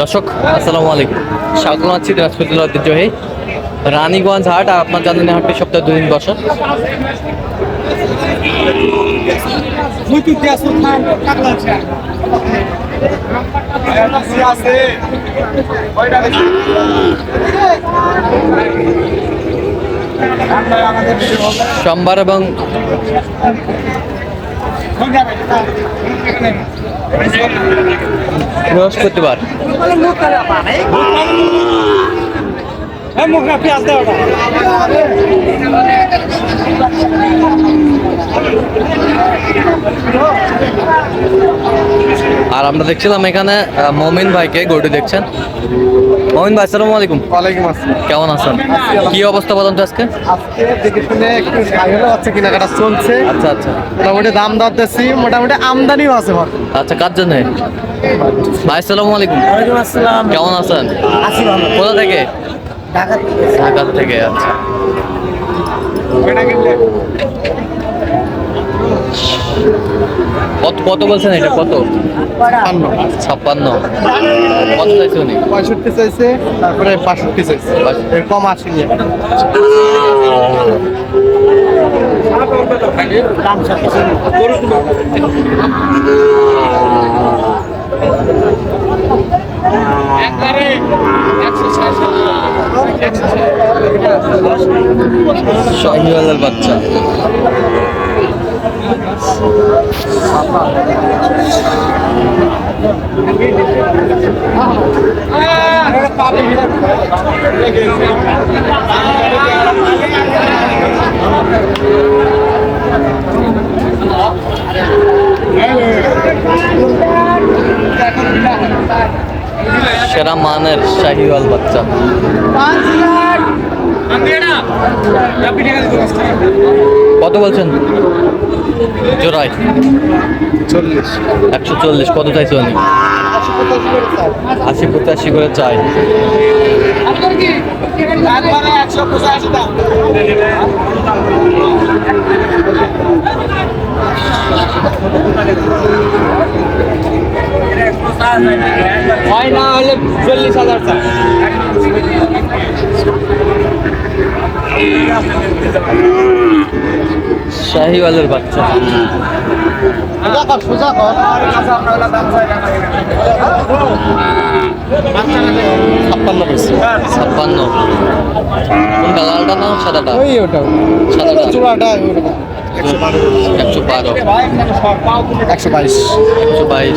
দর্শক, আসসালামু আলাইকুম। স্বাগত আছি দিনাজপুর ঐতিহ্যবাহী রানীগঞ্জ হাট, আর আপনার জানেন হাটটি সপ্তাহে দুদিন বসে। সোমবার এবং বৃহস্পতিবার। আর আমরা দেখছিলাম এখানে আহ, মমিন ভাইকে গরুটি দেখছেন। মমিন ভাই আসসালামু আলাইকুম। ওয়ালাইকুম আসসালাম। কেমন আছেন? কি অবস্থা বলেন তো আজকে? আজকে দেখে শুনে একটু সাইকেল হচ্ছে কেনাকাটা চলছে। আচ্ছা আচ্ছা। মোটামুটি দাম দর দিচ্ছি মোটামুটি আমদানিও আছে ভালো। আচ্ছা কার জন্য? ভাই আসসালামু আলাইকুম। ওয়ালাইকুম আসসালাম। কেমন আছেন? আছি ভালো। কোথা থেকে? ঢাকা থেকে আচ্ছা। কত কত বলছেন এটা? কত? ছাপ্পান্ন। কত চাইছে উনি? পঁয়ষট্টি চাইছে তারপরে বাষট্টি চাইছে। কম আসেনি শাহিওয়ালের বাচ্চা সেরা মানের শাহিওয়াল বাচ্চা। কত বলছেন? জোড়ায়। চল্লিশ। একশো চল্লিশ কত চাইছে উনি? আশি পঁচাশি করে চাই। হয় না হলে চল্লিশ হাজার চাই শাহিওয়ালের বাচ্চা। সোজা কর সোজা কর। ছাপ্পান্ন পেয়েছি। ছাপ্পান্ন। কোনটা লালটা না সাদাটা? ওই ওটা সাদাটা। চূড়াটা একশো বারো। একশো বাইশ। একশো বাইশ।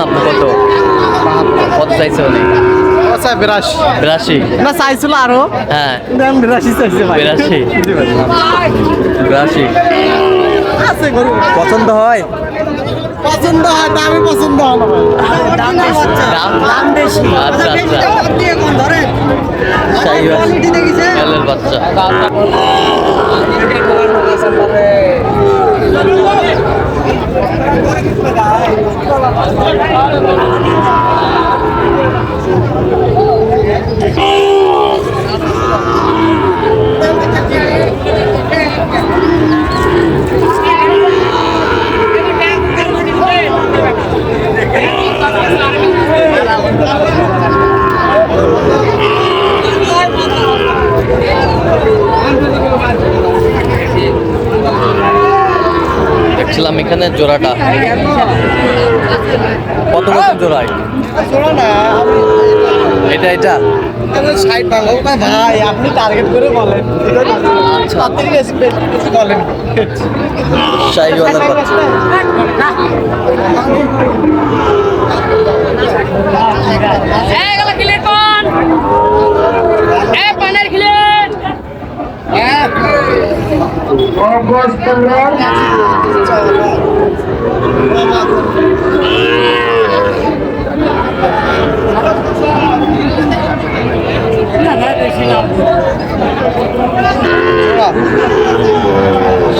আপনার কত কত চাইছে উনি? আচ্ছা বিরাশি। বিরাশি না চাইছিল আরও। হ্যাঁ। বিরাশি চাইছি বিরাশি। আছে গরু? পছন্দ হয়? পছন্দ হয় দামি পছন্দ হয় দাম বেশি। দাম বেশি। আচ্ছা আচ্ছা। ধরেন। বাচ্চা দেখছিলাম এখানে জোড়াটা। কত বছর জোড়ায় না এটা এটা। ষাট ভাঙো ভাই আপনি টার্গেট করে বলেন। তার থেকে বেশি বেশি বলেন। হ্যাঁ। August 15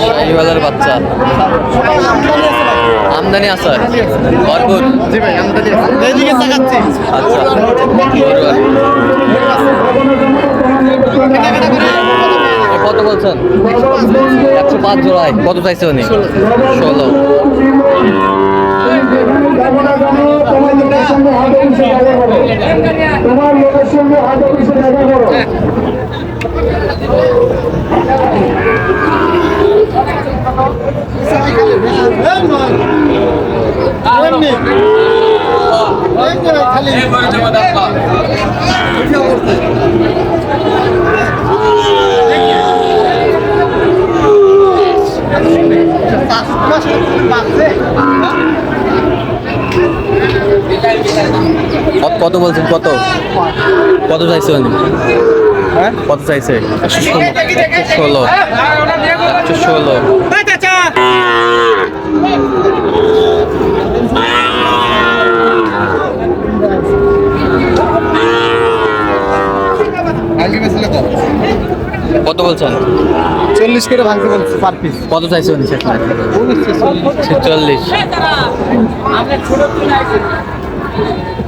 শাহিওয়ালের বাচ্চা। আমদানি আছে। ভরপুর। জি ভাই আমদানি তাকাচ্ছি। আচ্ছা। কত বলছেন? একশো পাঁচ জোড়ায়। কত চাইছে উনি? ষোলো। তোমার লোকের সঙ্গে হাত অফিসে দেখা করো। তোমার লোকের সঙ্গে হাতে এমনি খালি কত- কত বলছেন কত? কত চাইছে উনি? হ্যাঁ? কত চাইছে? ষোলো। ষোলো। কত বলছেন? চল্লিশ করে ভাঙতে বলছে পার পিস কত চাইছে উনি ছেচল্লিশ। দাম বেশি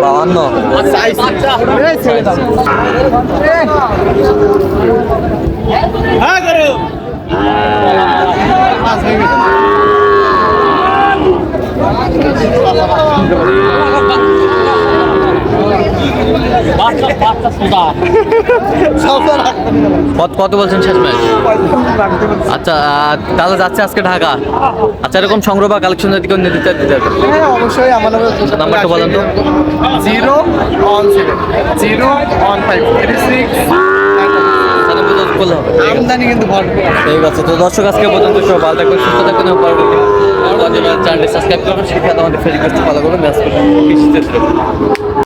বাহান্ন হ্যাঁ করো পাঁচ হয়ে গেছে বাচ্চা বাচ্চা সুদা সব রাখতে দিলাম কত কত বলছেন শেষ ম্যাচ? আচ্ছা তাহলে যাচ্ছে আজকে ঢাকা। আচ্ছা এরকম সংগ্রহ বা কালেকশন যদি কেউ নিতে দিতে হ্যাঁ অবশ্যই আমার নাম্বারটা বলেন তো। Zero one seven zero one five. Three six. আমদানি কিন্তু ভরপুর। ঠিক আছে তো দর্শক আজকে পর্যন্ত সব ভালো থাকবেন সুস্থ থাকবেন পরবর্তী চ্যানেলটি সাবস্ক্রাইব করবেন শিক্ষা আমাদের ফেসবুক ফলো করবেন ক্ষেত্রে